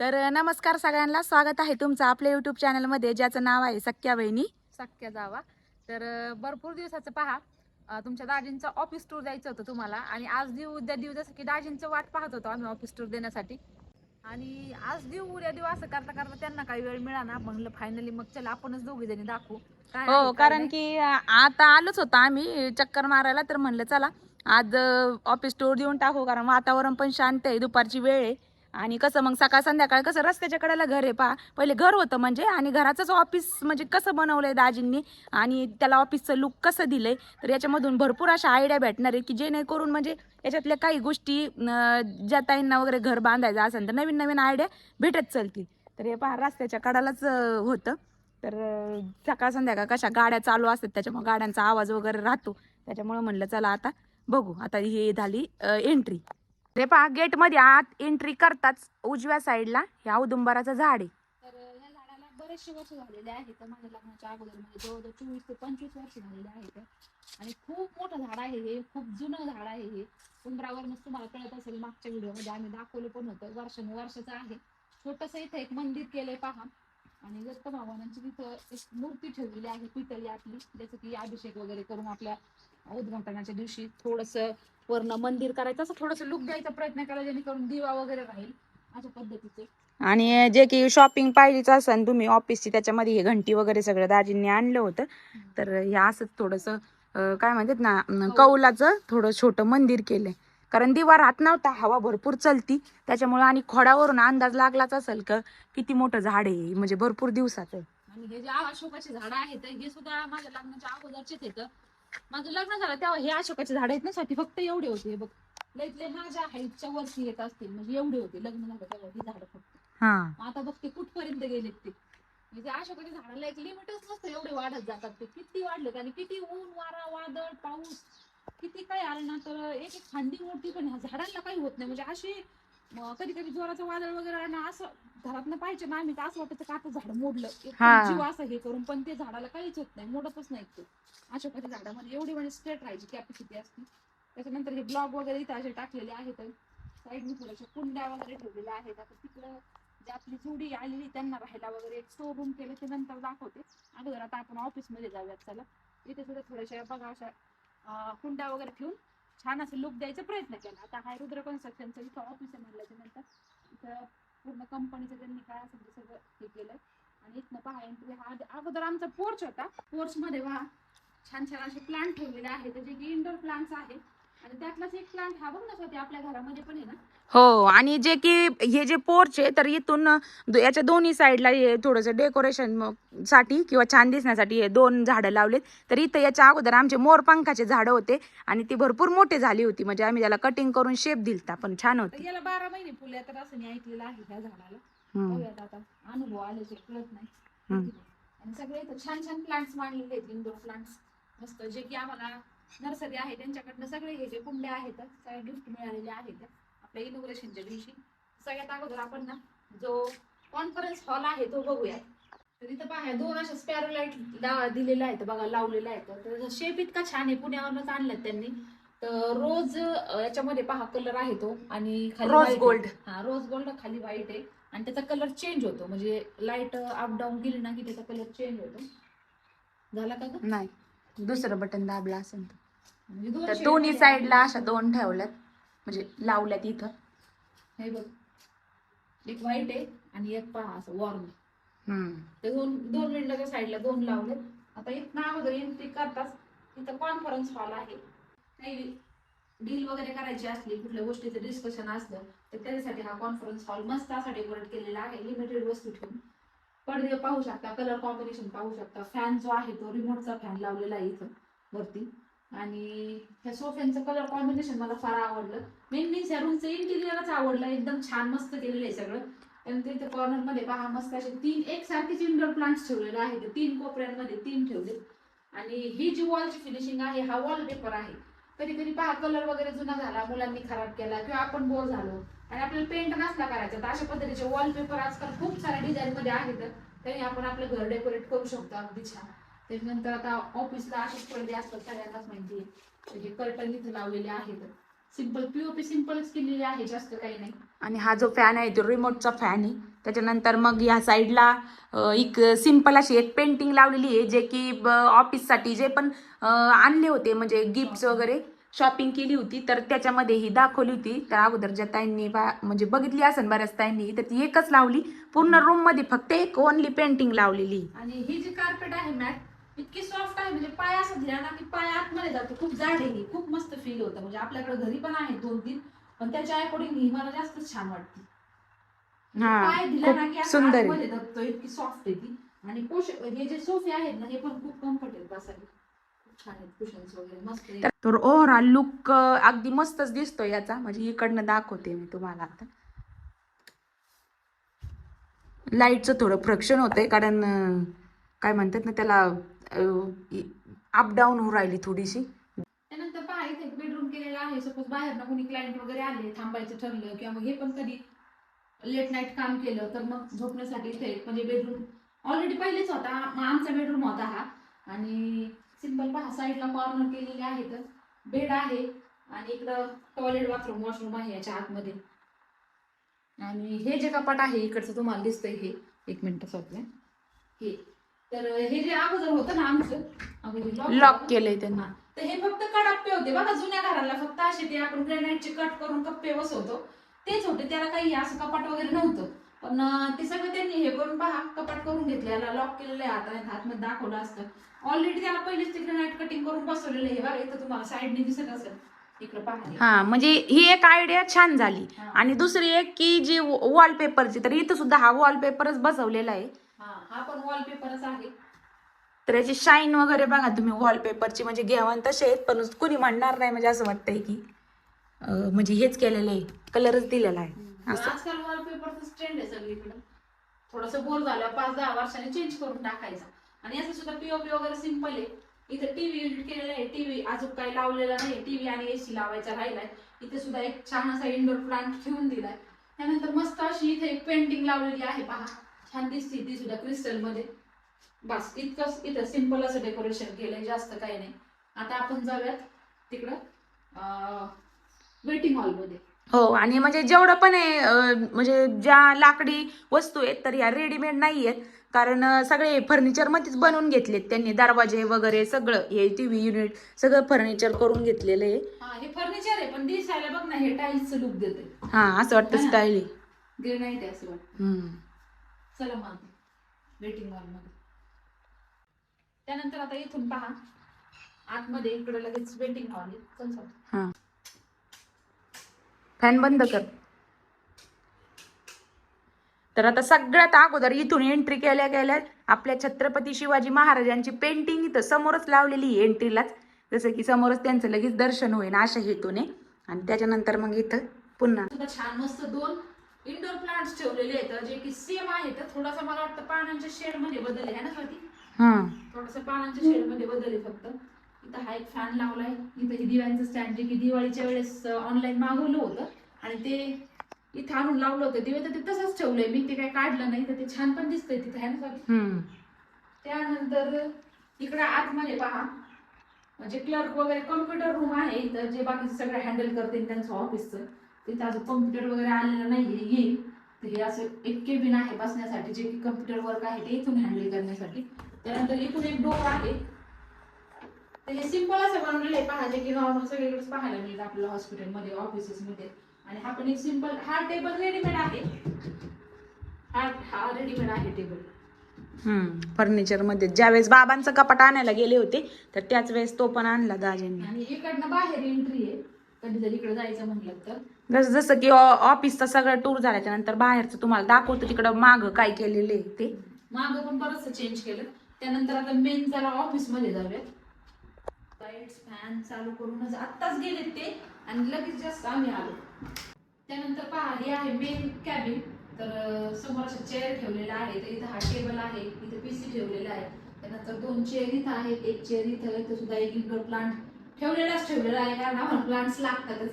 तर नमस्कार सगळ्यांना. स्वागत आहे तुमचं आपल्या युट्यूब चॅनलमध्ये ज्याचं नाव आहे सख्या बहिणी. सख्या जावा. तर भरपूर दिवसाचं पहा तुमच्या दाजींचं ऑफिस टूर द्यायचं होतं तुम्हाला. आणि आज देऊ उद्या देऊ जसं की दाजींचं वाट पाहत होतो आम्ही ऑफिस टूर देण्यासाठी. आणि आज देऊ उद्या देऊ असं करता करता त्यांना काही वेळ मिळाला. म्हणलं फायनली मग चला आपणच दोघी जणी दाखवू हो कारण. की आता आलोच होतो आम्ही चक्कर मारायला. तर म्हणलं चला आज ऑफिस टूर देऊन टाकू कारण वातावरण पण शांत आहे दुपारची वेळ आहे. आणि कसं मग सकाळ संध्याकाळ कसं रस्त्याच्या कडेला घर आहे पहा पहिले घर होतं म्हणजे आणि घराचंच ऑफिस म्हणजे कसं बनवलंय दाजींनी आणि त्याला ऑफिसचं लुक कसं दिलंय. तर याच्यामधून भरपूर अशा आयडिया भेटणार आहे की जेणेकरून म्हणजे याच्यातल्या काही गोष्टी ज्या ताईंना वगैरे घर बांधायचं असेल तर नवीन नवीन आयडिया भेटत चालतील. तर हे पहा रस्त्याच्या कडालाच होतं. तर सकाळ संध्याकाळ कशा गाड्या चालू असतात त्याच्यामुळे गाड्यांचा आवाज वगैरे राहतो. त्याच्यामुळं म्हणलं चला आता बघू. आता ही झाली एंट्री ते पहा गेटमध्ये आत एंट्री करताच उजव्या साईडला ह्या औदुंबराचं झाड आहे. तर या झाडाला बरेचसे वर्ष झालेले आहेत. माझ्या लग्नाच्या अगोदर म्हणजे जवळजवळ चोवीस ते पंचवीस वर्ष झालेले आहेत. आणि खूप मोठं झाड आहे हे खूप जुनं झाड आहे हे. उंबरावरूनच तुम्हाला कळत असेल मागच्या व्हिडिओमध्ये आम्ही दाखवलं पण होतं. वर्षानुवर्षाचं आहे. छोटंसं इथं एक मंदिर केलंय पहा. आणि दत्त भगवानांची तिथं एक मूर्ती ठेवलेली आहे पितळी आपली जसं की अभिषेक वगैरे करून आपल्या उद्घाटनाच्या दिवशी थोडंसं वरनं मंदिर करायचं असं थोडंसं लुक द्यायचा प्रयत्न करा जेणेकरून दिवा वगैरे राहील. अशा पद्धतीचे. आणि जे की शॉपिंग पाहिजेच असेल तुम्ही ऑफिसची त्याच्यामध्ये हे घंटी वगैरे सगळं दाजींनी आणलं होतं. तर हे असंच थोडंसं काय म्हणतात ना अं, कौलाचं थोडं छोटं मंदिर केलंय. कारण दिवा राहत नव्हता हवा भरपूर चलती. त्याच्यामुळे आणि खोडावरून अंदाज लागलाच असेल का किती मोठं झाड आहे म्हणजे भरपूर दिवसाचं आणि हे जे अशोकाचे झाड आहेत हे सुद्धा माझ्या लग्नाच्या अगोदरचेच आहेत. माझं लग्न झालं तेव्हा हे अशोकाचे झाड आहेत ना साठी फक्त एवढे होते हे बग लईतले माझ्या हाईटच्या वरती येत असतील म्हणजे एवढे होते लग्न झालं तेव्हा ही झाड फक्त. हा. आता बघ ते कुठपर्यंत गेलेत ते. म्हणजे अशोकाच्या झाडाला एक लिमिटच नसतं एवढे वाढत जातात ते. किती वाढलेत आणि किती ऊन वारा वादळ पाऊस किती काय आलं ना तर एक एक फांदी मोठी पण ह्या झाडांना काही होत नाही. म्हणजे अशी कधी कधी जोराचं वादळ वगैरे ना असं घरातनं पाहिजे ना आम्ही तर असं वाटायचं का आता झाड मोडलं? एकदम. जीव असं हे करून पण ते झाडाला काहीच होत नाही मोडतच नाही ते. अशोकाच्या झाडामध्ये एवढी म्हणजे स्ट्रेट राहायची कॅपॅसिटी असते. त्याच्यानंतर हे ब्लॉग वगैरे इथे असे टाकलेले आहेत. साईडने थोड्याशा कुंड्या वगैरे ठेवलेल्या आहेत. आता तिकडं जे आपली जोडी आलेली त्यांना राहायला वगैरे एक स्टोर रूम केलं ते नंतर दाखवते. अगोदर आता आपण ऑफिसमध्ये जाऊयात चला. इथे सुद्धा थोड्याशा बघा अशा कुंड्या वगैरे ठेवून छान असं लुक द्यायचा प्रयत्न केला. आता हाय रुद्र कन्स्ट्रक्शनचं इथं ऑफिस आहे म्हणल्याच्या नंतर इथं पूर्ण कंपनीचं त्यांनी काय असेल ते सगळं हे केलंय. आणि इथनं पहा एंट्री हा अगोदर आमचा पोर्च होता. पोर्च मध्ये वा छान छान असे प्लांट ठेवलेले आहेत. जे की इंडोर प्लांट्स आहेत. आणि त्यातलाच एक प्लांट हा बघ ना स्वतः आपल्या घरामध्ये पण आहे ना? हो आणि जे की हे जे पोर्च आहे तर इथून दो- याच्या दोन्ही साईडला हे थोडंसं डेकोरेशनसाठी किंवा छान दिसण्यासाठी हे दोन झाडं लावलेत. तर इथं याच्या अगोदर आमचे मोरपंखाचे झाडं होते आणि ती भरपूर मोठे झाली होती. म्हणजे आम्ही त्याला कटिंग करून शेप दिलता पण छान तर होती याला बारा महिने फुले तर असं मी ऐकलेलं आहे त्या झाडाला. हम्म. बघूयात आता अनुभव आल्याचे कळत नाही. हम्म. आणि सगळे इथं छान छान प्लांट्स मांडलेले आहेत इंडोर प्लांट्स मस्त जे की आम्हाला नर्सरी आहे त्यांच्याकडनं सगळे हे जे कुंड्या आहेत सगळे गिफ्ट मिळालेले आहेत. आपल्या इनोग्रेशनच्या दिवशी सगळ्यात अगोदर आपण ना जो कॉन्फरन्स हॉल आहे तो बघूया तर इथं पहा दोन अशा स्पॅरो लाइट दिलेल्या आहेत बघा लावलेल्या आहेत. तर शेप इतका छान आहे पुण्यावरूनच आणलं त्यांनी. तर रोज याच्यामध्ये पहा कलर आहे तो. आणि खाली रोज आहे. गोल्ड. हा रोज गोल्ड खाली व्हाईट आहे. आणि त्याचा कलर चेंज होतो. म्हणजे लाइट अप डाऊन गेली ना की त्याचा कलर चेंज होतो. झाला का? नाही. दुसरं बटन दाबलं असेल तर. म्हणजे तर दोन्ही साईडला. अशा दोन ठेवल्यात. म्हणजे लावल्यात इथं. हे बघ. एक व्हाईट आहे आणि एक पहा असं वॉर्म हम्म. ते दोन दोन विंडोच्या साईडला दोन लावलेत. आता इथं अगोदर एंट्री करताच इथं कॉन्फरन्स हॉल आहे. काही डील वगैरे करायची असली कुठल्या गोष्टीचं डिस्कशन असलं तर त्याच्यासाठी हा कॉन्फरन्स हॉल मस्त असा डेकोरेट केलेला आहे. लिमिटेड वस्तू ठेवून. पडदे पाहू शकता कलर कॉम्बिनेशन पाहू शकता. फॅन जो आहे तो रिमोटचा फॅन लावलेला आहे इथं वरती. आणि ह्या सोफ्यांचं कलर कॉम्बिनेशन मला फार आवडलं. मेन मीन्स ह्या रूमचं इंटिरियरच आवडलं एकदम छान मस्त केलेलं आहे सगळं. आणि इथे कॉर्नरमध्ये पहा मस्त असे तीन एक सारखेच इंडोर प्लांट्स ठेवलेले आहेत. तीन कोपऱ्यांमध्ये तीन ठेवले. आणि ही जी वॉलची फिनिशिंग आहे हा वॉलपेपर आहे. कधी कधी पहा कलर वगैरे जुना झाला मुलांनी खराब केला किंवा आपण बोर झालो. आणि आपल्याला पेंट नसला करायचा. तर अशा पद्धतीचे वॉलपेपर आजकाल खूप साऱ्या डिझाईन मध्ये आहेत. त्यांनी आपण आपलं घर डेकोरेट करू शकतो. अगदी छान. त्याच्यानंतर आता ऑफिसला असेच पडदे असतात. सगळ्यांनाच माहिती आहे. हे कर्टन इथे लावलेले आहेत. सिंपल पीओपी सिंपलच केलेली आहे. जास्त काही नाही. आणि हा जो फॅन आहे तो रिमोटचा फॅन आहे. त्याच्यानंतर मग या साईडला एक सिंपल अशी एक पेंटिंग लावलेली आहे जे की ऑफिससाठी जे पण आणले होते. म्हणजे गिफ्ट्स वगैरे. शॉपिंग केली होती तर त्याच्यामध्ये ही दाखवली होती. तर अगोदर ज्या ताईंनी बा म्हणजे बघितली असेल बऱ्याच ताईंनी तर ती एकच लावली. पूर्ण रूममध्ये फक्त एक ओनली पेंटिंग लावलेली. आणि ही जी कार्पेट आहे मॅट इतकी सॉफ्ट आहे म्हणजे पाय असं दिला ना की पाय आतमध्ये जातो. खूप जाड आहे ही खूप मस्त फील होतं. म्हणजे आपल्याकडे घरी पण आहे दोन तीन पण त्याच्या अकॉर्डिंग ही मला जास्तच छान वाटते हा पाय दिला ना की सुंदर इतकी सॉफ्ट आहे ती. आणि हे जे सोफे आहेत ना हे पण खूप कम्फर्ट आहेत तर ओव्हरऑल लुक अगदी मस्तच दिसतो याचा. म्हणजे इकडनं दाखवते मी तुम्हाला आता. लाईटचं थोडं फ्रक्शन होतंय कारण काय म्हणतात ना त्याला अप डाऊन होऊ राहिली थोडीशी. त्यानंतर पहा इथे बेडरूम केलेला आहे. सपोज बाहेर ना कोणी क्लायंट वगैरे आले थांबायचं ठरलं किंवा मग हे पण कधी लेट नाईट काम केलं तर मग झोपण्यासाठी इथे म्हणजे बेडरूम ऑलरेडी पहिलेच होता. आमचा बेडरूम होता हा. आणि सिंपल पहा साईडला कॉर्नर केलेले आहेत. बेड आहे आणि इकडं टॉयलेट बाथरूम वॉशरूम आहे याच्या आतमध्ये. आणि हे जे कपाट आहे इकडचं तुम्हाला दिसतंय हे. एक मिनिट सध्या हे. तर हे जे अगोदर होतं ना आमचं अगोदर लॉक. केलंय त्यांना. तर हे फक्त कडाप्पे होते बघा जुन्या घराला फक्त असे ते आपण ग्रेनाईटचे कट करून कप्पे बसवतो. तेच होते त्याला काही असं कपाट वगैरे नव्हतं. पण ते सगळं त्यांनी हे करून पहा कपाट करून घेतले याला लॉक केलेलं आहे आता आतमध्ये दाखवलं असतं. ऑलरेडी त्याला पहिलेच ते ग्रेनाईट कटिंग करून बसवलेलं आहे. हे बघा इथं तुम्हाला साईडने दिसत असेल. हे. म्हणजे ही एक आयडिया छान झाली. आणि दुसरी एक की जी वॉलपेपरची तर इथं सुद्धा हा वॉलपेपरच बसवलेला आहे. हा हा पण वॉलपेपरच आहे. तर याची शाईन वगैरे बघा तुम्ही वॉलपेपरची म्हणजे घेवान तसे आहेत पण कुणी म्हणणार नाही म्हणजे असं वाटतंय की म्हणजे हेच केलेलं आहे कलरच दिलेला आहे. असं. आजकाल वॉलपेपरच ट्रेंड आहे सगळीकडं. थोडस बोर झालं पाच दहा वर्षांनी चेंज करून टाकायचा. आणि असं सुद्धा पीओपी वगैरे सिंपल आहे. इथं टीव्ही युनिट केलेला आहे. टीव्ही अजून काही लावलेला नाही. टीव्ही आणि एसी लावायचा राहिलाय. इथे सुद्धा एक छान असा इंडोर प्लांट ठेवून दिलाय. त्यानंतर मस्त अशी इथे एक पेंटिंग लावलेली आहे पहा. छान दिसते ती सुद्धा क्रिस्टलमध्ये. बस इतकंच इथं सिंपल असं डेकोरेशन केलंय. जास्त काही नाही. आता आपण जाऊयात तिकडं वेटिंग हॉलमध्ये हो आणि म्हणजे जेवढं पण आहे म्हणजे ज्या लाकडी वस्तू आहेत तर या रेडीमेड नाही आहेत. कारण सगळे फर्निचर मध्येच बनवून घेतलेत त्यांनी. दरवाजे वगैरे सगळं हे टीव्ही युनिट सगळं फर्निचर करून घेतलेलं आहे. हा फर्निचर आहे पण दिसायला बघ ना हे टाईल्सचं लुक देते हा असं वाटतं. स्टाईल ग्रेनाईट आहे. असं वाटतं. चला मग वेटिंग हॉलमध्ये. त्यानंतर आता इथून पहा आतमध्ये इकडे लगेच वेटिंग हॉल आहे. चल. हा. फॅन बंद कर. तर आता सगळ्यात अगोदर इथून एंट्री केल्या गेल्या. आपल्या छत्रपती शिवाजी महाराजांची पेंटिंग इथं समोरच लावलेली एंट्रीलाच जसं की समोरच त्यांचं लगेच दर्शन होईल अशा हेतूने. आणि त्याच्यानंतर मग इथं पुन्हा. छान मस्त दोन इंडोर प्लांट्स ठेवलेले आहेत. जे की सेम आहेत. थोडासा मला वाटतं पानांच्या शेडमध्ये बदल आहे ना स्वाती? हा थोडस पानांच्या शेडमध्ये बदल आहे फक्त. इथं हा एक फॅन लावलाय. इथं हे दिव्यांचं स्टँड जे की दिवाळीच्या वेळेस ऑनलाईन मागवलं होतं. आणि ते इथं आणून लावलं होतं. दिवे तर ते तसंच ठेवलंय. मी ते काही काढलं नाही तर ते छान पण दिसतंय तिथे आहे ना त्यानंतर इकडे आतमध्ये पहा. म्हणजे क्लर्क वगैरे कम्प्युटर रूम आहे इथं. जे बाकीचे सगळं हँडल करतील त्यांचं ऑफिसचं तिथं अजून कम्प्युटर वगैरे आलेलं नाहीये येईल. तर हे असं एक केबिन आहे बसण्यासाठी. जे की कम्प्युटर वर्क आहे ते इथून हँडल करण्यासाठी. त्यानंतर इथून एक डोर आहे. तर हे सिंपल असं बनवलेलं आहे पहा जे की नॉर्मल सगळीकडेच पाहायला मिळतं आपल्याला हॉस्पिटलमध्ये ऑफिसेसमध्ये आणि हा पण एक सिंपल हा टेबल रेडीमेड आहे. हा हा रेडीमेड आहे टेबल हम्म फर्निचरमध्ये. ज्यावेळेस बाबांचं कपाट आणायला गेले होते तर त्याच वेळेस तो पण आणला दाजींनी. आणि इकडनं बाहेर एंट्री आहे. कधी जर इकडे जायचं म्हटलं तर. जसं जसं की ऑफिसचा सगळं टूर झाल्याच्यानंतर बाहेरचं तुम्हाला दाखवतो तिकडं माग काय केलेलं ते. मागं पण बरंचसं चेंज केलं. त्यानंतर आता मेन जरा ऑफिसमध्ये जाऊयात. लाईट्स फॅन चालू करूनच आत्ताच गेलेत ते आणि लगेच जास्त आम्ही आलो. त्यानंतर पहा हे आहे मेन कॅबिन तर समोर अशा चेअर ठेवलेल्या आहेत. इथं हा टेबल आहे इथे पीसी ठेवलेला आहे. त्यानंतर दोन चेअर इथं आहेत. एक चेअर इथं इथं सुद्धा एक इंडोर प्लांट ठेवलेलाच ठेवलेला आहे. कारण आम्हाला प्लांट्स लागतातच.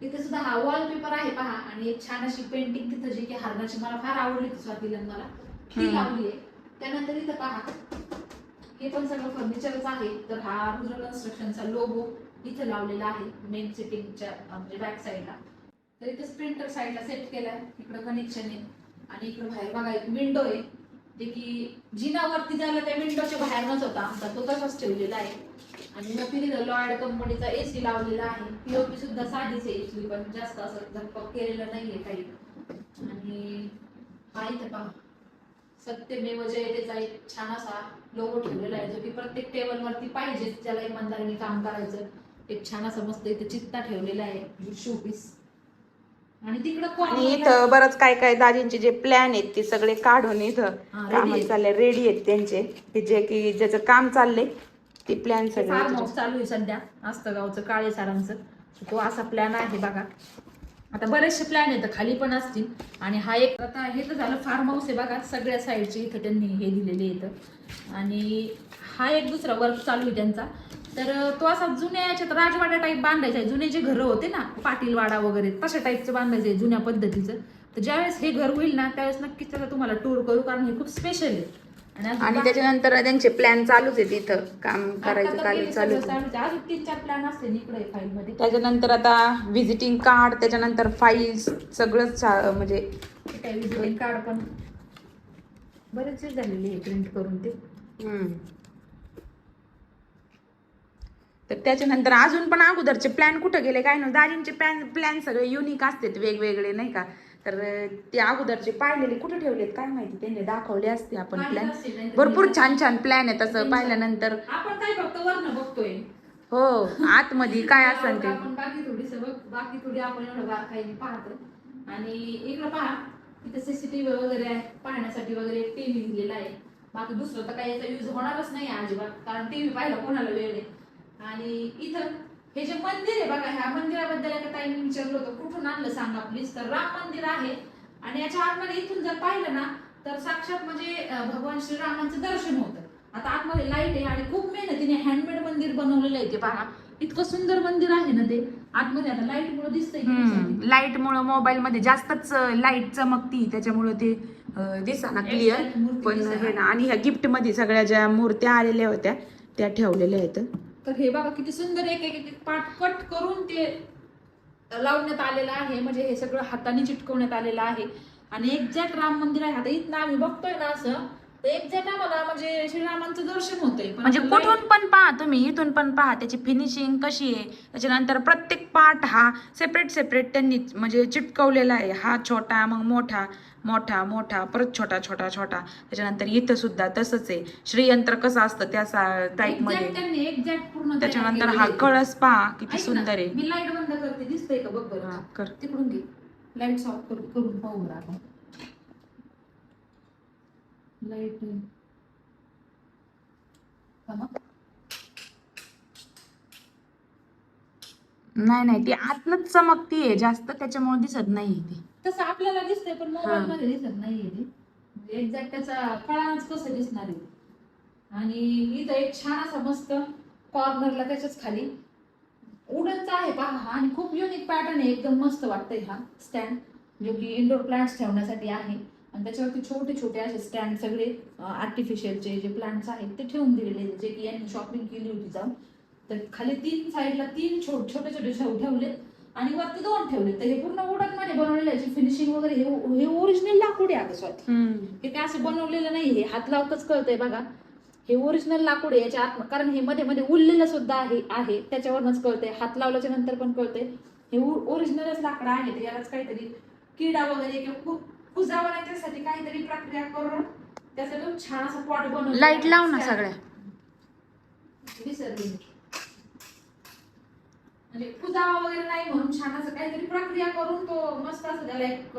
तिथे सुद्धा हा वॉलपेपर आहे पहा आणि एक छान अशी पेंटिंग तिथं जी की हरणाची मला फार आवडली ती स्वातीला मला ती. लावली आहे त्यानंतर इथं पहा. हे पण सगळं फर्निचरच आहे तर हा रुद्र कन्स्ट्रक्शनचा लोगो इथं लावलेला आहे मेन सिटिंगच्या म्हणजे बॅक साईडला तर इथे प्रिंटर साईडला सेट केलाय. इकडं कनेक्शन आहे. आणि इकडं बाहेर बघा एक विंडो आहे. जे की जिनावरती झालं त्या विंडोच्या बाहेरनच होता. आमचा तो तसाच ठेवलेला आहे. आणि मग तिथे लॉयड कंपनीचा एसी लावलेला आहे. पीओपी सुद्धा साधीच आहे. एसी पण जास्त असं झकपक केलेलं नाहीये काही. आणि हा पहा. सत्यमेव जयतेचा एक छान असा लोगो ठेवलेला आहे जो की प्रत्येक टेबल वरती पाहिजे ज्याला इमानदारीने काम करायचं. एक छान असा मस्त इथे चित्ता ठेवलेला आहे शो पीस आणि तिकडं आणि इथं बरंच काय काय दाजींचे जे प्लॅन आहेत ते सगळे काढून इथं काम. चालले रेडी आहेत त्यांचे. की जे की ज्याचं काम चाललंय ते प्लॅन सगळे चालू आहे सध्या गावचं काळे सारांचं. तो असा प्लॅन आहे बघा. आता बरेचसे प्लॅन आहेत खाली पण असतील. आणि हा एक आता हे तर झालं फार्म हाऊस आहे बघा सगळ्या साईडचे इथं त्यांनी हे दिलेले येतं आणि हा एक दुसरा वर्क चालू आहे त्यांचा. तर तो असा जुन्या याच्यात राजवाडा टाईप बांधायचा आहे. जुने जे घरं होते ना पाटीलवाडा वगैरे तशा टाईपचं बांधायचं आहे जुन्या पद्धतीचं. तर ज्यावेळेस हे घर होईल ना त्यावेळेस नक्कीच त्याचा तुम्हाला टूर करू कारण हे खूप स्पेशल आहे. आणि त्याच्यानंतर त्यांचे प्लॅन चालूच आहेत इथं. काम करायचं चालू सगळं चालूच आहे. अजून तीन चार प्लॅन असते इकडे फाईल मध्ये. त्याच्यानंतर आता व्हिजिटिंग कार्ड त्याच्यानंतर फाईल्स सगळंच म्हणजे विजिटिंग कार्ड पण. बरेचसे झालेले आहे प्रिंट करून ते. हम्म. तर त्याच्यानंतर अजून पण अगोदरचे प्लॅन कुठं गेले काय ना दाजींचे प्लॅन प्लॅन सगळे युनिक असतात वेगवेगळे नाही का? तर ते अगोदरचे पाहिलेले कुठे ठेवलेत काय माहिती? त्यांनी दाखवले असते आपण प्लॅन भरपूर छान छान प्लॅन आहेत असं पाहिल्यानंतर. आपण काय फक्त वर्ण बघतोय? हो आतमध्ये काय असेल ते? आपण बाकी थोडी बघ बाकी थोडी आपण एवढं बारकाईने पाहतो. आणि इकडं पहा इथे सीसीटीव्ही वगैरे आहे पाहण्यासाठी वगैरे टीव्ही दिलेला आहे. बाकी दुसरं तर काही याचा युज होणारच नाही आहे अजिबात कारण टीव्ही पाहायला कोणाला वेळ नाही आणि इथं हे जे मंदिर आहे बघा ह्या मंदिराबद्दल एका ताईने विचारलं होतं कुठून आणलं सांगा प्लीज तर राम मंदिर आहे. आणि याच्या आतमध्ये इथून जर पाहिलं ना तर साक्षात म्हणजे भगवान श्रीरामांचं दर्शन होतं. आता आतमध्ये लाइट आहे आणि खूप मेहनतीने हँडमेड मंदिर बनवलेलं आहे ते बघा इतकं सुंदर मंदिर आहे ना ते. आतमध्ये आता लाइट मुळे दिसतंय? लाइट मुळे मोबाईल मध्ये जास्तच लाइट चमकती. त्याच्यामुळे ते दिसाना क्लिअर पण. हे ना आणि ह्या गिफ्टमध्ये सगळ्या ज्या मूर्त्या आलेल्या होत्या त्या ठेवलेल्या आहेत. तर हे बघा किती सुंदर एक एक एक पार्ट कट करून ते लावण्यात आलेलं आहे. म्हणजे हे सगळं हाताने चिटकवण्यात आलेलं आहे. आणि एक्झॅक्ट राम मंदिर आहे. आता इथं आम्ही बघतोय ना असं तर एक्झॅक्ट आम्हाला म्हणजे श्रीरामांचं दर्शन होतंय. म्हणजे कुठून पण पहा तुम्ही इथून पण पहा त्याची फिनिशिंग कशी आहे. त्याच्यानंतर प्रत्येक पार्ट हा सेपरेट सेपरेट त्यांनी म्हणजे चिटकवलेला आहे. हा छोटा मग मोठा. मोठा मोठा परत छोटा छोटा छोटा. त्याच्यानंतर इथं सुद्धा तसंच आहे. श्रीयंत्र कसं असतं त्या टाईपमध्ये. त्याच्यानंतर हा. कळस पहा किती सुंदर आहे. मी लाइट बंद करते दिसतंय का? बघ बरं. कर. तिकडून घे. लाइट ऑफ करून पाहू आपण. लाइट नाही. नाही ती आतनच चमकतीये. जास्त त्याच्यामुळे दिसत नाही ती. तसं आपल्याला दिसतंय पण मोबाईल मध्ये दिसत नाहीये ते. म्हणजे एक्झॅक्ट त्याचा कळाच कसं दिसणार आहे ते. आणि इथं एक छान असा मस्त कॉर्नरला त्याच्याच खाली उडनचा आहे पहा हा आणि खूप युनिक पॅटर्न आहे एकदम मस्त वाटतंय हा स्टँड जो की इंडोर प्लांट्स ठेवण्यासाठी आहे. आणि त्याच्यावरती छोटे छोटे असे स्टँड सगळे आर्टिफिशियलचे जे प्लांट्स आहेत ते ठेवून दिलेले आहेत. जे की यांनी शॉपिंग केली होती जाऊन. तर खाली तीन साईडला तीन छोटे छोटे छोटे ठेव ठेवलेत. आणि वरती दोन ठेवले तर हे पूर्ण वुडनमध्ये बनवलेलं आहे. फिनिशिंग वगैरे हे हे ओरिजिनल लाकूड आहे आता स्वाती. हे काय असं बनवलेलं नाही हे. हात लावतच कळतंय बघा. हे ओरिजिनल लाकूड आहे. याच्या आत कारण हे मध्ये मध्ये उरलेलं सुद्धा आहे आहे. त्याच्यावरच कळतंय. हात लावल्याच्या नंतर पण कळतंय. हे ओरिजिनलच लाकडं आहे ते यालाच काहीतरी किडा वगैरे किंवा खूप कुजावं नाही त्यासाठी काहीतरी प्रक्रिया करून त्यासाठी छान असं पॉट बनवून लाइट लाव ना सगळ्या. विसरली. म्हणजे कुजावा वगैरे नाही म्हणून छान असं काहीतरी प्रक्रिया करून तो मस्त असं त्याला एक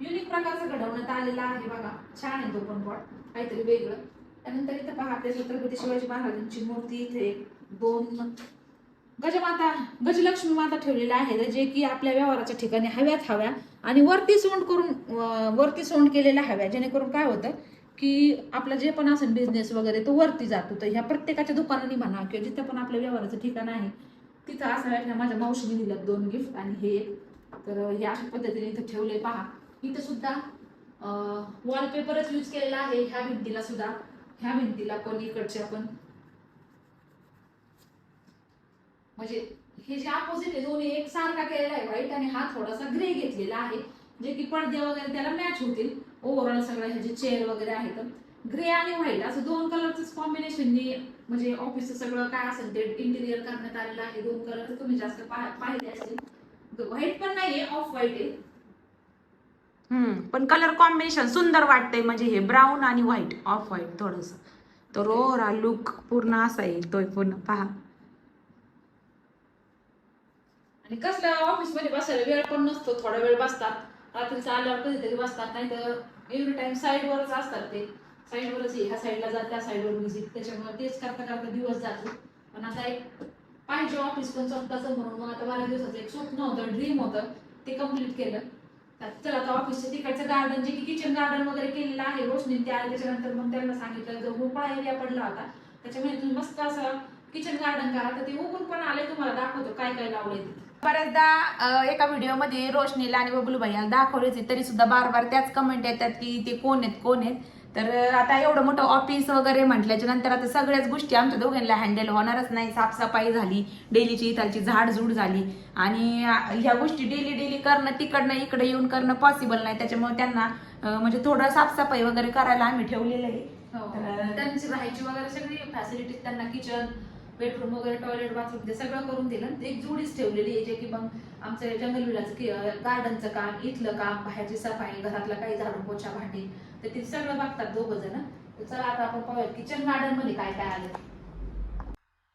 युनिक प्रकारचं घडवण्यात आलेला आहे बघा. छान आहे तो पण पॉट काहीतरी वेगळं. त्यानंतर इथं पहा आपल्या छत्रपती शिवाजी महाराजांची मूर्ती इथे दोन गजमाता गजलक्ष्मी माता ठेवलेल्या आहेत जे की आपल्या व्यवहाराच्या ठिकाणी हव्यात हव्या आणि वरती सोंड करून वरती सोंड केलेल्या हव्या. जेणेकरून काय होतं की आपलं जे पण असेल बिझनेस वगैरे तो वरती जातो. तर ह्या प्रत्येकाच्या दुकानाने म्हणा किंवा जिथे पण आपल्या व्यवहाराचं ठिकाण आहे तिथं असं वाटलं माझ्या मावशीने दिल्यात दोन गिफ्ट आणि हे एक. तर हे अशा पद्धतीने इथं ठेवले पहा इथं सुद्धा वॉलपेपरच यूज केलेला आहे. ह्या भिंतीला सुद्धा. ह्या भिंतीला पण इकडच्या पण. म्हणजे हे जे अपोजिट आहे दोन्ही एक सारखा केलेला आहे व्हाईट आणि हा थोडासा ग्रे घेतलेला आहे. जे की पडदे वगैरे त्याला मॅच होतील. ओव्हरऑल सगळ्या ह्याचे चेअर वगैरे आहेत ग्रे आणि व्हाईट असं दोन कलरच कॉम्बिनेशननी म्हणजे ऑफिसचं सगळं काय असेल ते इंटिरियर करण्यात आलेलं आहे. दोन कलर तुम्ही जास्त पाह- पाहिले असतील. व्हाईट पण नाहीये ऑफ व्हाईट आहे. पण कलर कॉम्बिनेशन सुंदर वाटतंय. म्हणजे हे ब्राऊन आणि व्हाईट ऑफ व्हाईट थोडस. तर ओव्हरऑल लुक पूर्ण असा येईल तो पूर्ण पहा. आणि कसल्या ऑफिसमध्ये बसायला वेळ पण नसतो. थोडा वेळ बसतात. रात्रीचं आल्यावर कधीतरी बसतात. नाही तर एव्हरी टाइम साईडवरच असतात ते. साईडवरच ह्या साईडला जात त्या साईडवर विजिट त्याच्यामुळे तेच करता करता दिवस जातो. पण आता एक पाहिजे ऑफिस पण स्वतःचं म्हणून. मग आता बारा दिवसाचं एक स्वप्न होतं ड्रीम होतं. ते कंप्लीट केलं. तर चला आता ऑफिसच्या तिकडचं गार्डन जे की किचन गार्डन वगैरे केलेलं आहे रोशनी ते आले त्याच्यानंतर मग त्यांना सांगितलं जो भोपाळा एरिया पडला होता त्याच्यामुळे तुम्ही मस्त असं किचन गार्डन करा. तर ते उघडून पण आले तुम्हाला दाखवतो काय काय लावलंय तिथे. बऱ्याचदा एका व्हिडिओमध्ये रोशनीला आणि बबलू भैयाला दाखवलेच तरी सुद्धा बार बार त्याच कमेंट येतात की ते कोण आहेत कोण आहेत? तर आता एवढं मोठं ऑफिस वगैरे म्हटल्याच्या नंतर आता सगळ्याच गोष्टी आमच्या दोघांना हँडल होणारच नाही. साफसफाई झाली डेलीची इथालची झाडझूड झाली आणि ह्या गोष्टी डेली डेली करणं तिकडनं इकडे येऊन करणं पॉसिबल नाही. त्याच्यामुळे त्यांना म्हणजे थोडं साफसफाई वगैरे करायला आम्ही ठेवलेलं आहे. हो. त्यांची राहायची वगैरे सगळी फॅसिलिटीज त्यांना किचन बेडरूम वगैरे टॉयलेट बाथरूम ते सगळं करून दिलं एक जोडीच ठेवलेली आहे जे की मग आमचं जंगल विलाचं गार्डनचं काम इथलं काम बाहेरची सफाई घरातलं काही झाडू पोछा भांडी तर ते सगळं बघतात दोघ जण. चला आता आपण पाहूया किचन गार्डनमध्ये काय काय आलं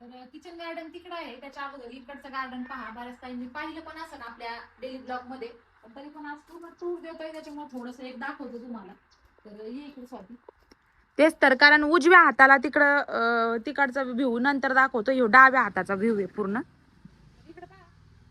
तर किचन गार्डन तिकडं आहे. त्याच्या अगोदर इकडचं गार्डन पहा. बऱ्याच ताईंनी पाहिलं पण असं ना आपल्या डेली ब्लॉगमध्ये. पण तरी पण आज पूर्ण टूर देतोय. त्याच्यामुळे थोडस एक दाखवतो तुम्हाला. तर ये इकडे स्वाती. तेच तर कारण उजव्या हाताला तिकडं तिकडचा व्ह्यू नंतर दाखवतो ह्यो डाव्या हाताचा व्ह्यू आहे पूर्ण. इकडे पहा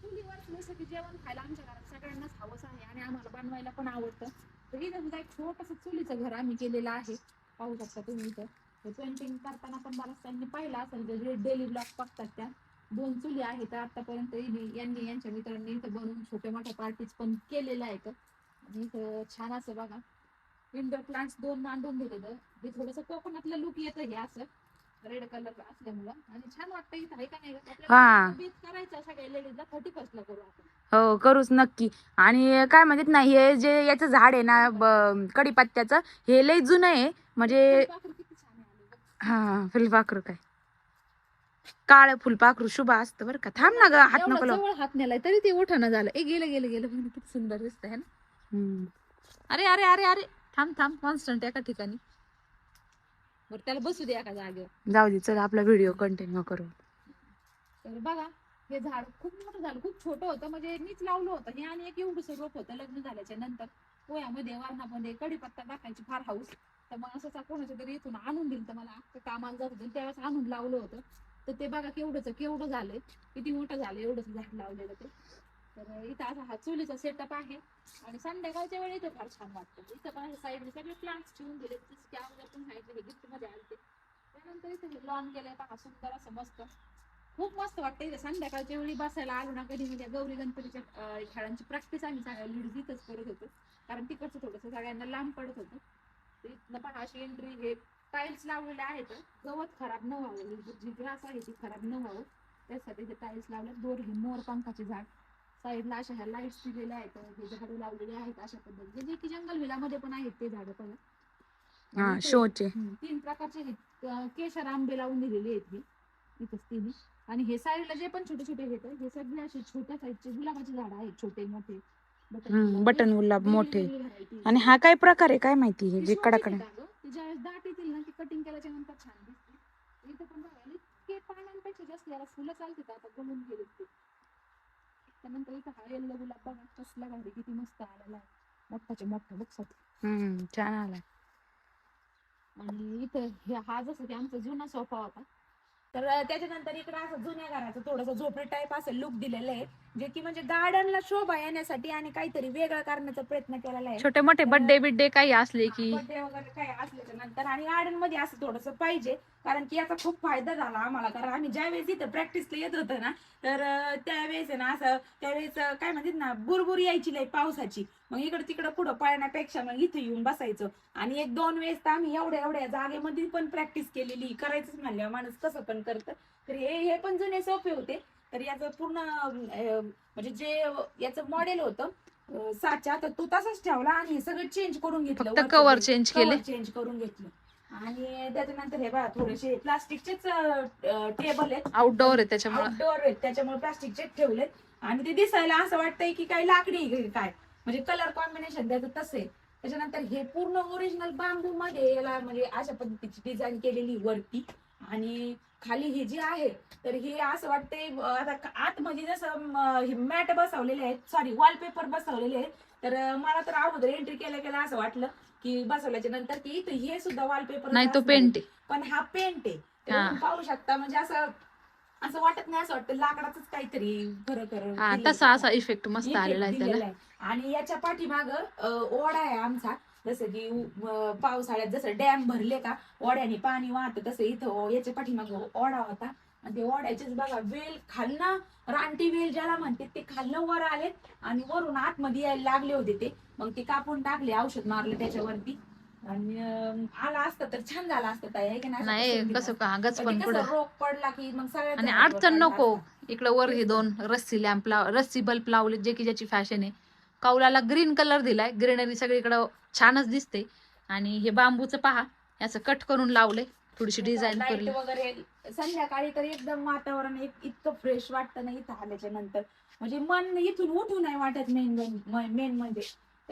चुलीवर जसं जेवण खायला आमच्या घरात सगळ्यांनाच हवंच आहे आणि आम्हाला बनवायला पण आवडतं. तर इथं सुद्धा एक छोटंसं चुलीचं घर आम्ही केलेलं आहे. पाहू शकता तुम्ही इथं. पेंटिंग करताना पण बऱ्याच त्यांनी पाहिलं असेल तर जे डेली ब्लॉग बघतात त्या. दोन चुली आहेत आतापर्यंत हिने- यांनी यांच्या मित्रांनी इथं बनवून छोट्या मोठ्या पार्टीज पण केलेल्या आहेत. आणि इथं छान असं बघा. इंडोर प्लांट्स दोन मांडून दिलेलं ते थोडस कोकणातलं लुक येतं हे असं. रेड कलर असल्यामुळं. आणि छान वाटतं इथं आहे का नाही? हा. आपल्याला बीच करायचं सगळ्या लेडीजला थर्टी फर्स्ट ला करू आपण. हो करूच नक्की. आणि काय म्हणतात ना हे जे याचं झाड आहे ना ब- कडीपत्त्याचं हे लय जुनं आहे. म्हणजे फुलपाखरू किती छान आहे आलं बघ. हा फुलपाखरू काय. काळ फुलपाखरू शुभ असतं बरं का. थांब ना ग हात एवढं नको लावू. जवळ हात नेलाय तरी ते उठाना झालं. ए गेलं गेलं गेलं. बघ ना, किती सुंदर दिसत आहे ना? हम्म. अरे अरे अरे अरे. थांब थांब कॉन्स्टंट एका ठिकाणी. बरं त्याला बसू दे एका जागेवर. जाऊ दे चल आपला व्हिडिओ कंटिन्यू करू. तर बघा हे झाड खूप मोठं झालं खूप छोटं होतं म्हणजे मीच लावलं होतं हे आणि एक एवढंसं रोप होतं लग्न झाल्याच्यानंतर. पोह्यामध्ये वारणामध्ये कडीपत्ता टाकायची फार हाऊस. तर मग असं कोणाच्या तरी इथून आणून दिलं तर मला कामाला जात होतं त्यावेळेस आणून लावलं होतं. तर ते बघा केवढंच केवढं झालंय किती मोठं झालं एवढंच झाड लावलेलं ते. तर इथं असा हा चुलीचा सेटअप आहे. आणि संध्याकाळच्या वेळी इथं फार छान वाटतं. इथं पण साईडने सगळे प्लांट्स ठेवून दिले. की अगोदर पण सांगितले हे गिफ्टमध्ये आले ते त्यानंतर इथे हे लॉन केलंय. पहा सुंदर असं मस्त. खूप मस्त वाटतं इथे. संध्याकाळच्या वेळी बसायला आलो ना कधी म्हणजे गौरी गणपतीच्या खेळांची प्रॅक्टिस आम्ही सगळ्या लेडीज इथंच करत होतो. कारण तिकडचं थोडंसं सगळ्यांना लांब पडत होतं. इथनं पहा अशी एंट्री हे टाईल्स लावलेले आहेत. गवत खराब न व्हावं जी ग्रास आहे ती खराब न व्हावं त्यासाठी ते टाईल्स लावले दोर हे मोर पंखाचे झाड. साईडला अशा ह्या लाईट्स दिलेल्या आहेत हे झाडं लावलेली आहेत अशा पद्धतीने. जे की जंगल विलामध्ये पण आहेत ते झाडं पण. हा शोचे. तीन प्रकारचे केशर आंबे लावून दिलेले आहेत हे. इथंच तिन्ही आणि हे साईडला जे पण छोटे छोटे आहेत हे सगळे असे छोट्या साईजचे गुलाबाचे झाड आहेत छोटे मोठे. बटन गुलाब. मोठे. आणि. हा काय प्रकार आहे काय माहिती हे जे कडाकडे ज्यावेळेस दाट येतील ना ती कटिंग केल्याच्यानंतर छान दिसते इथं पण इतके पानांपेक्षा जास्त याला फुलं चालतात आता गळून गेले ते. त्यानंतर इथं हा येल्लो गुलाब बघा कसला भारी किती मस्त आलेला आहे. मोठाचे मोठा हम्म छान आलाय. आणि इथं हे हा जसं की आमचा जुना सोफा होता तर त्याच्यानंतर इकडे असं जुन्या घराचं थोडंसं झोपडी टाईप असं लुक दिलेलं आहे जे की म्हणजे गार्डनला शोभा येण्यासाठी आणि काहीतरी वेगळं करण्याचा प्रयत्न केलेला आहे. छोटे मोठे बर्थडे बिड्डे काही असले की. बर्थडे वगैरे काय असल्याच्या नंतर. आणि गार्डनमध्ये असं थोडस पाहिजे कारण की याचा खूप फायदा झाला आम्हाला. कारण आम्ही ज्यावेळेस इथं प्रॅक्टिसला येत होतो ना तर त्यावेळेस आहे ना असं त्यावेळेस काय म्हणतात ना बुरबुर यायची लय पावसाची. मग इकडे तिकडे पुढं पळण्यापेक्षा मग इथं येऊन बसायचं. आणि एक दोन वेळेस तर आम्ही एवढ्या एवढ्या जागेमध्ये पण प्रॅक्टिस केलेली करायचंच म्हणल्यावर माणूस कसं पण करतं. तर हे हे पण जुने सोपे होते. तर याचं पूर्ण म्हणजे जे याचं मॉडेल होतं साचा तर तो तसाच ठेवला आणि सगळं चेंज करून घेतलं कवर चेंज केले? चेंज करून घेतलं. आणि त्याच्यानंतर हे बघा थोडेसे प्लास्टिकचेच टेबल आहेत. आउटडोअर आहे त्याच्यामुळे. आउटडोअर आहेत त्याच्यामुळे प्लास्टिकचे ठेवलेत. आणि ते दिसायला असं वाटतंय की काही लाकडी काय. म्हणजे कलर कॉम्बिनेशन त्याचं तसं त्याच्यानंतर हे पूर्ण ओरिजिनल बांबू मध्ये याला म्हणजे अशा पद्धतीची डिझाईन केलेली वरती. आणि खाली हे जे आहे तर हे असं वाटतंय आता आतमध्ये जसं मॅट बसवलेले आहेत. सॉरी वॉलपेपर बसवलेले आहेत. तर मला तर अगोदर एंट्री केल्या केल्या असं वाटलं. की बसवल्याच्या नंतर की इथं हे सुद्धा वॉलपेपर नाही तो पेंट आहे पण हा पेंट आहे हा. तुम्ही पाहू शकता म्हणजे असं असं वाटत नाही असं वाटतं लाकडाच काहीतरी खरं खरं हा दिलंय. तसा असा इफेक्ट मस्त Effect आलेला आहे दिलेला त्याला आहे. आणि याच्या पाठीमाग ओढा आहे आमचा जसं की अं, पावसाळ्यात जसं डॅम भरले का ओढ्याने पाणी वाहतं तसं इथं ओ- याच्या पाठीमाग ओढा होता आणि ते ओढ्याचेच बघा वेल खालनं रानटी वेल ज्याला म्हणते ते खालनं वर आले आणि वरून आतमध्ये यायला लागले होते ते. मग ते कापून टाकले औषध मारलं त्याच्यावरती. आणि आला असतं तर छान झालं असतं ताई आहे की नाही? कसं गच पण पुढं. रोग पडला की मग आणि झाडावर अडचण नको. इकडं वर हे दोन रस्सी लॅम्प लाव रस्सी बल्ब लावले जे की ज्याची फॅशन आहे. कौलाला ग्रीन कलर दिलाय. ग्रीनरी सगळीकडं छानच दिसते. आणि हे बांबूचं पहा याचं कट करून लावलंय. थोडीशी डिझाईन वगैरे संध्याकाळी तर एकदम वातावरण एक- इतकं फ्रेश वाटतं ना इथं आल्याच्यानंतर. म्हणजे मन इथून उठू नाही वाटत मेन मेन म्हणजे.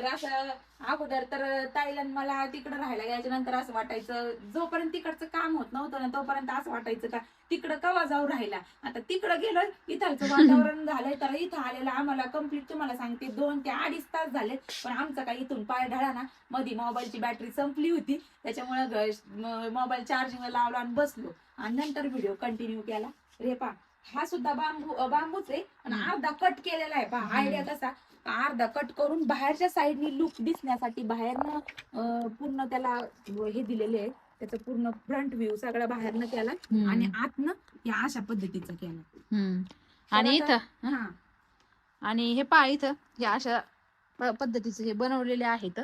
तर असं अगोदर तर ताईला मला तिकडं राहायला गेल्याच्यानंतर असं वाटायचं जोपर्यंत तिकडचं काम होत नव्हतं ना तोपर्यंत असं वाटायचं का तिकडं कवा जाऊ राहिला आता तिकडं गेलो इथलचं वातावरण झालंय तर इथं आलेलं आम्हाला कंप्लीट तुम्हाला सांगते दोन ते अडीच तास झाले पण आमचा काही इथून पाय ढळा ना मध्ये मोबाईलची बॅटरी संपली होती त्याच्यामुळे मोबाईल चार्जिंग लावला आणि बसलो. आणि नंतर व्हिडिओ कंटिन्यू केला. रे पा हा सुद्धा बांबू बांबूच आहे आणि. अर्धा कट केलेला आहे पा. आयडिया कसा. अर्धा कट करून बाहेरच्या साईडनी लुक दिसण्यासाठी बाहेरनं पूर्ण त्याला हे दिलेले आहे त्याचं पूर्ण फ्रंट व्ह्यू सगळा बाहेरनं केला आणि. आतनं या अशा पद्धतीचं केलं. आणि इथं हा? आणि हे पहा इथं हे अशा प- पद्धतीचे हे बनवलेले आहेत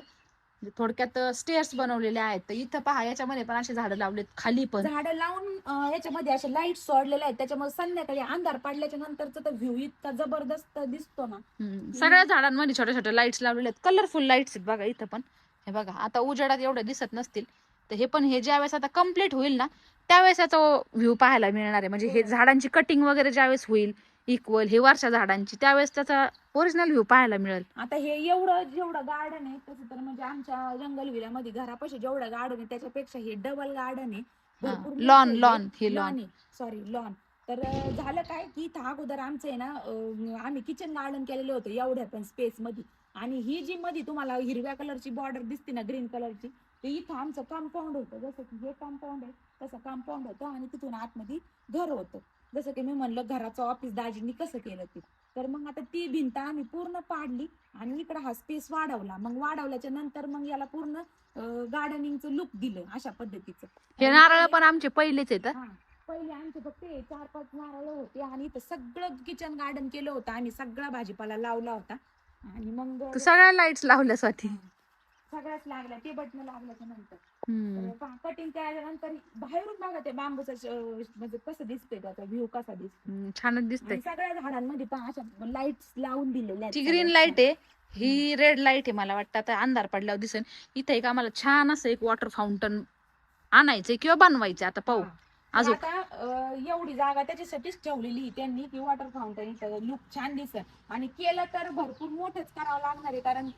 थोडक्यात स्टेअर्स बनवलेले आहेत. तर इथं पहा याच्यामध्ये पण असे झाडं लावलेत खाली पण. झाडं लावून अं, याच्यामध्ये असे लाइट सोडलेले आहेत. त्याच्यामुळे संध्याकाळी अंधार पडल्याच्या नंतरचा तर व्ह्यू इतका जबरदस्त दिसतो ना. हम्म. सगळ्या झाडांमध्ये छोट्या छोट्या लाईट्स लावलेले आहेत. कलरफुल लाईट्स आहेत बघा इथं पण. हे बघा आता उजेडात एवढे दिसत नसतील. तर हे पण हे ज्यावेळेस आता कंप्लीट होईल ना त्यावेळेस याचा व्ह्यू पाहायला मिळणार आहे. म्हणजे हे हो. झाडांची कटिंग वगैरे ज्यावेळेस होईल इक्वल हे वर्षा झाडांची त्यावेळेस त्याचा ओरिजिनल व्ह्यू पाहायला मिळेल. आता हे एवढं जेवढं गार्डन आहे तसं तर म्हणजे आमच्या जंगल विल्यामध्ये घरापाशी जेवढं गार्डन आहे त्याच्यापेक्षा हे डबल गार्डन आहे. भरपूर लॉन लॉन हे लॉन सॉरी लॉन तर झालं काय की इथं अगोदर आमचं आहे ना आम्ही किचन गार्डन केलेलं होतं एवढ्या पण स्पेस मध्ये. आणि ही जी मध्ये तुम्हाला हिरव्या कलरची बॉर्डर दिसते ना ग्रीन कलरची ते इथं आमचं कंपाऊंड होतं. जसं की हे कंपाऊंड आहे तसं कंपाऊंड होतं आणि तिथून आतमध्ये घर होतं. जसं की मी म्हणलं घराचं ऑफिस दाजींनी कसं केलं ते. तर मग आता ती भिंत आम्ही पूर्ण पाडली आणि इकडे हा स्पेस वाढवला. मग वाढवल्याच्या नंतर मग याला पूर्ण गार्डनिंगचं लुक दिलं अशा पद्धतीचं. हे नारळ पण आमचे पहिलेच आहेत हा. पहिले आमचे फक्त हे चार पाच नारळ होते आणि इथं सगळं किचन गार्डन केलं होतं. आणि सगळा भाजीपाला लावला होता. आणि मग तू सगळ्या लाईट्स लावल्या स्वाती सगळ्याच लागल्या. ते बटन लागल्याच्या नंतर. हम्म. कटिंग केल्याच्यानंतर बाहेरून बघा ते बांबूचं म्हणजे कसं दिसतंय त्याचा व्ह्यू कसा दिसतो हम्म, छानच दिसतंय. आणि सगळ्या झाडांमध्ये अशा लाईट्स लावून दिलेल्या ती ग्रीन. लाइट आहे. ही रेड लाइट आहे मला वाटतं. आता अंधार पडल्यावर दिसेल. इथं एक आम्हाला छान असं एक वॉटर फाउंटन आणायचंय किंवा बनवायचं आता पाहू. अजून. आता अं, एवढी जागा त्याच्यासाठीच ठेवलेली आहे त्यांनी की वॉटर फाउंटन लुक छान दिसत आणि केलं तर भरपूर मोठंच करावं लागणार आहे कारण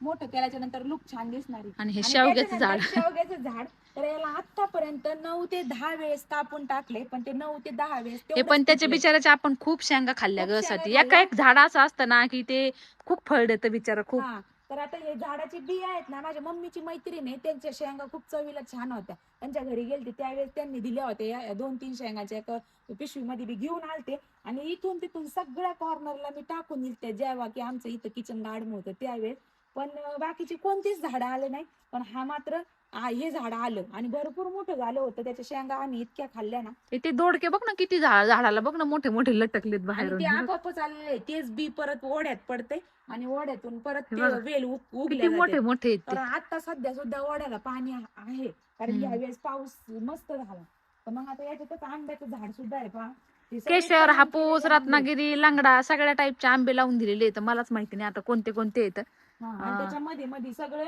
मोठं केल्याच्यानंतर लुक छान दिसणार आहे. आणि हे आणि शेवग्याचं झाड. शेवग्याचं झाड. तर याला आतापर्यंत नऊ ते दहा वेळेस कापून टाकले पण ते नऊ ते दहा वेळेस हे तेवढंच पण त्याच्या पिकलंय. बिचाराच्या आपण खूप शेंगा खाल्ल्या खूप ग शेंगा साठी एका खाल्ल्या. एक झाड असं असतं ना की ते खूप फळ देतं बिचारा खूप. हा तर आता हे झाडाची बिया आहेत ना माझ्या मम्मीची मैत्रीण आहे त्यांच्या शेंगा खूप चवीला छान होत्या. त्यांच्या घरी गेलते त्यावेळेस त्यांनी दिल्या होत्या या दोन तीन शेंगाच्या एका पिशवीमध्ये बी घेऊन आलते. आणि इथून तिथून सगळ्या कॉर्नरला मी टाकून दिलते जेव्हा की आमचं इथं किचन गार्डन होतं त्यावेळेस. पण बाकीची कोणतीच झाडं आले नाही पण हा मात्र आ, हे झाड आलं आणि भरपूर मोठं झालं होतं त्याच्या शेंगा आम्ही इतक्या खाल्ल्या ना ते- ते दोडके बघ ना किती झाड झाडाला बघ ना मोठे मोठे लटकलेत आणि बाहेरून ते आपोआपच आलेले आहे. तेच बी परत ओढ्यात पडते आणि ओढ्यातून परत हे ते. वेल उग- किती उगल्या मोठे जाते. मोठे आहेत ते कारण आता सध्या सुद्धा ओढ्याला पाणी आ- आहे कारण हम्म. यावेळेस पाऊस मस्त झाला तर मग आता याच्यातच आंब्याचं झाड सुद्धा आहे पहा सगळे केशर हापूस केलेले. रत्नागिरी लंगडा सगळ्या टाईपचे आंबे लावून दिलेले आहेत मलाच माहिती नाही आता कोणते कोणते आहेत. आणि त्याच्यामध्ये मध्ये सगळे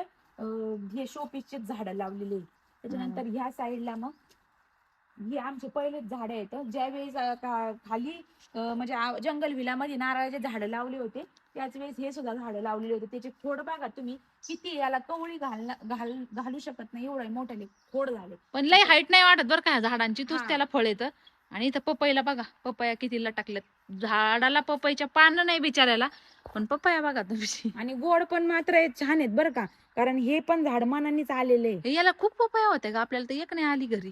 हे शोपीसचे झाड लावलेले. त्याच्यानंतर ह्या साईडला मग हे आमचे पहिलेच झाड आहेत. ज्यावेळेस खाली म्हणजे जंगल विलामध्ये नारळाचे झाडं लावले होते त्याच वेळेस हे सुद्धा झाडं लावलेले होते. त्याचे खोड बघा तुम्ही किती याला कवळी घाल घाल शकत नाही. एवढे मोठे खोड झाले. पण लई हाईट नाही वाटत बरं का झाडांची. तूच. त्याला फळ येतं. आणि इथं पपईला बघा पपया किती लटकल्यात झाडाला पपईच्या पानं नाही बिचारायला पण पपया बघा तुम्ही. आणि गोड पण मात्र छान आहेत बरं का. कारण हे पण झाड मनानेच आलेले आहे. याला खूप पपया होत्या का आपल्याला तर एक नाही आली घरी.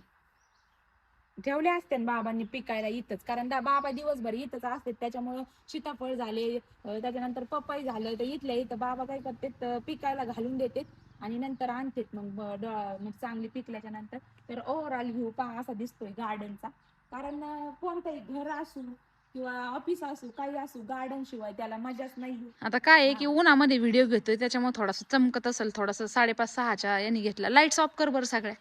ठेवले असते ना बाबांनी पिकायला इथंच. कारण बाबा दिवसभर इथंच असते त्याच्यामुळं सीताफळ झाले अं, त्याच्यानंतर पपई झालं तर इथल्या इथं बाबा काय करतात अं, पिकायला घालून देतात आणि नंतर आणतात मग ब- ड- मग चांगली पिकल्याच्या नंतर. तर ओव्हरऑल व्ह्यू पहा असा दिसतोय गार्डनचा कारण कोणतंही घर असू किंवा ऑफिस असू काही असू गार्डन शिवाय त्याला मजाच नाही आता काय आहे की उन्हामध्ये व्हिडिओ घेतोय त्याच्यामुळे थोडासा चमकत असेल थोडासा साडेपाच सहाच्या यांनी घेतला. लाईट्स ऑफ कर बरं सगळ्या.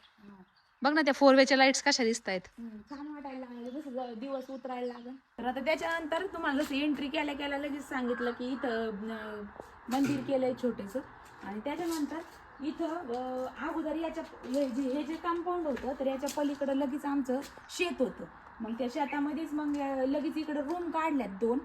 बघ ना त्या फोर वेच्या लाईट्स कशा दिसत आहेत. छान वाटायला लागलं जसं दिवस उतरायला लागल. तर आता त्याच्यानंतर तुम्हाला जसं एंट्री केल्या केल्या लगेच सांगितलं की इथं मंदिर केलंय छोटेस. आणि त्याच्यानंतर इथं अगोदर याच्या हे जे हे जे कंपाऊंड होतं तर याच्या पलीकडं लगेच आमचं शेत होतं. मग त्या शेतामध्येच मग लगेच इकडं रूम काढल्यात दोन.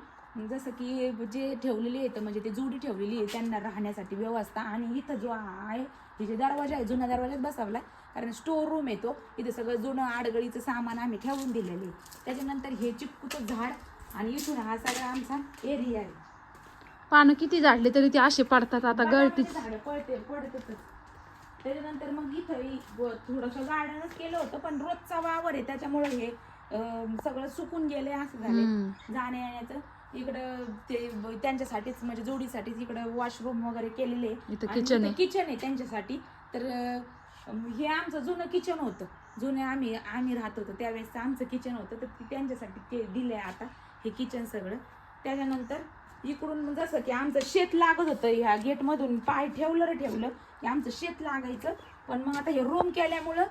जसं की जे ठेवलेली आहेत म्हणजे ते जोडी ठेवलेली आहे त्यांना राहण्यासाठी व्यवस्था. आणि इथं जो आहे तिचे दरवाजा आहे जुन्या दरवाजात बसवला कारण स्टोर रूम येतो इथं सगळं जुनं आडगळीचं सामान आम्ही ठेवून दिलेलं आहे. त्याच्यानंतर हे चिपकूचं झाड आणि इथून हा सगळा आमचा एरिया आहे. पानं किती झाडले तरी ते असे पडतात आता गळतीच. झाड पळते पडतच त्याच्यानंतर मग इथं थोडस गार्डनच केलं होतं पण रोजचा वावर आहे त्याच्यामुळे हे अं, सगळं सुकून गेले असं झाले. जाण्या येण्याचं इकडं ते ब- त्यांच्यासाठीच म्हणजे जोडीसाठीच इकडं वॉशरूम वगैरे केलेले इथं किचन आहे. किचन आहे त्यांच्यासाठी. तर अं, हे आमचं जुनं किचन होतं. जुने आम्ही आम्ही राहत होतो त्यावेळेस आमचं किचन होतं. तर ते त्यांच्यासाठी ते दिलंय आता हे किचन सगळं. त्याच्यानंतर इकडून जसं की आमचं शेत लागत होतं ह्या गेटमधून पाय ठेवलं रे ठेवलं की आमचं शेत लागायचं. पण मग आता हे रूम केल्यामुळं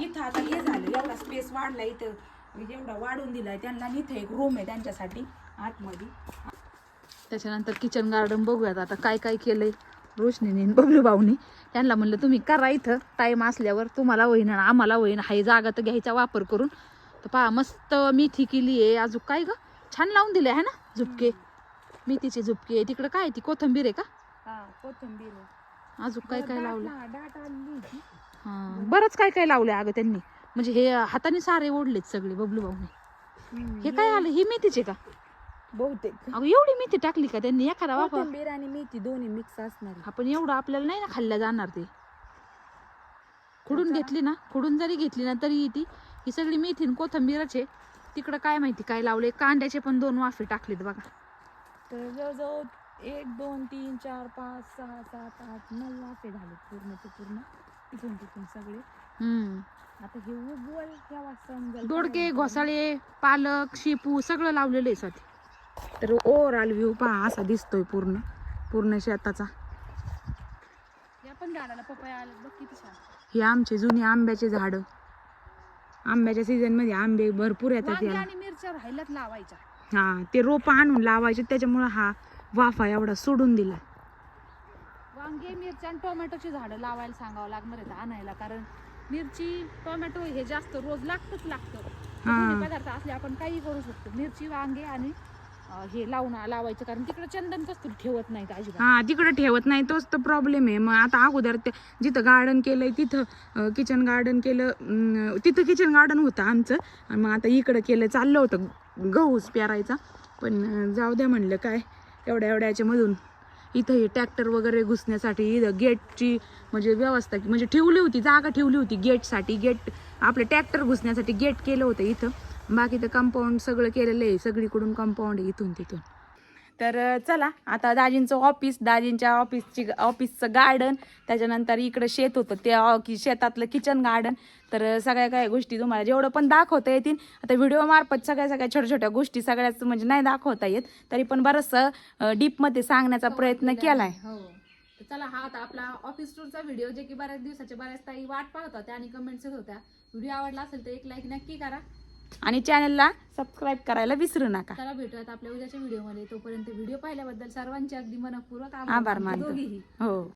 इथं आता हे झालं एवढा स्पेस वाढला इथं. एवढा वाढून दिलाय त्यांना इथं एक रूम आहे त्यांच्यासाठी आतमध्ये. त्याच्यानंतर किचन गार्डन बघूयात आता काय काय केलंय. रोशनीने आणि बबलू भाऊनी. त्यांना म्हणलं तुम्ही करा इथं टाईम असल्यावर तुम्हाला होईन आम्हाला होईन हाय जागा तर घ्यायचा वापर करून. तर पहा मस्त मिठी केली आहे अजून काय ग? छान लावून दिले आहे ना? झुपके. मेथीचे झुपके तिकडं काय ती कोथंबीर आहे का? हा कोथिंबीर आहे. अजून काय काय लावलं? होती. हा बरंच काय काय लावलंय अगं त्यांनी. म्हणजे हे हाताने सारे ओढलेत सगळे बबलू भाऊने. हम्म, हे काय आलं? ही मेथीचे का? बहुतेक. अगं एवढी मेथी टाकली का त्यांनी? एखादा वापर कोथिंबीर आणि मेथी दोन्ही मिक्स असणार. आपण एवढं आपल्याला नाही ना खाल्ल्या जाणार ते. खुडून घेतली ना? खुडून जरी घेतली ना तरी ती ही सगळी मेथी आणि कोथंबीरच आहे. तिकडं काय माहिती काय लावले कांद्याचे पण दोन वाफे टाकलेत बघा. तर जवळजवळ एक दोन तीन चार पाच सहा सात आठ नऊ वाफे झाले पूर्णचे पूर्ण. तिथून तिथून सगळे. हम्म. आता हे उगवल केव्हा समजेल. दोडके तेव्हा घोसाळे पालक शेपू सगळं लावलेलं आहे साठी तर ओव्हरऑल व्ह्यू पहा असा दिसतोय पूर्ण पूर्ण शेताचा. या पण झाडाला पपया आले बघ किती छान. हे आमचे जुने आंब्याचे झाड. आंब्याच्या सीझनमध्ये आंबे भरपूर येतात वांगी याला. आणि मिरच्या राहिल्यात लावायच्या. हा ते रोप आणून लावायचे त्याच्यामुळे हा वाफा एवढा सोडून दिला. वांगे मिरच्या आणि टोमॅटोची झाडं लावायला सांगावं लागणार आहेत आणायला कारण मिरची टोमॅटो हे जास्त रोज लागतच लागतं. हा. दोन्ही पदार्थ असले आपण काही करू शकतो. मिरची वांगे आणि हे लावून लावायचं कारण तिकडे चंदन कसं ठेवत नाहीत अजिबात. हा तिकडे ठेवत नाही तोच तर प्रॉब्लेम आहे. मग आता अगोदर ते जिथं गार्डन केलंय तिथं किचन गार्डन केलं अं, तिथं किचन गार्डन होतं आमचं. आणि मग आता इकडं केलं चाललं होतं गहूच पेरायचा. पण अं, जाऊ द्या म्हणलं काय एवढ्या एवढ्या याच्यामधून. इथं हे ट्रॅक्टर वगैरे घुसण्यासाठी इथं गेटची म्हणजे व्यवस्था म्हणजे ठेवली होती जागा ठेवली होती गेटसाठी गेट आपलं ट्रॅक्टर घुसण्यासाठी गेट केलं होतं इथं. बाकी तर कंपाऊंड सगळं केलेलं आहे. सगळीकडून कंपाऊंड आहे इथून तिथून. तर चला आता दाजींचं ऑफिस दाजींच्या ऑफिसची ऑफिसचं गार्डन त्याच्यानंतर इकडं शेत होतं ते शेतातलं किचन गार्डन तर सगळ्या काही गोष्टी तुम्हाला जेवढं पण दाखवता येतील आता व्हिडिओ मार्फत सगळ्या सगळ्या छोट्या छोट्या गोष्टी सगळ्याच म्हणजे नाही दाखवता येत तरी पण बरंचसं डीपमध्ये सांगण्याचा प्रयत्न केलाय. हो. तर चला हा आता आपला ऑफिस टूरचा व्हिडिओ जे की बऱ्याच दिवसाच्या बऱ्याच ताई वाट पाहत होत्या आणि कमेंट्स होत्या. व्हिडिओ आवडला असेल तर एक लाईक नक्की करा. आणि चॅनलला सबस्क्राईब करायला विसरू नका. चला भेटूयात आपल्या उद्याच्या व्हिडिओमध्ये तोपर्यंत व्हिडिओ पाहिल्याबद्दल सर्वांचे अगदी मनपूर्वक आभार. मानतो. हो.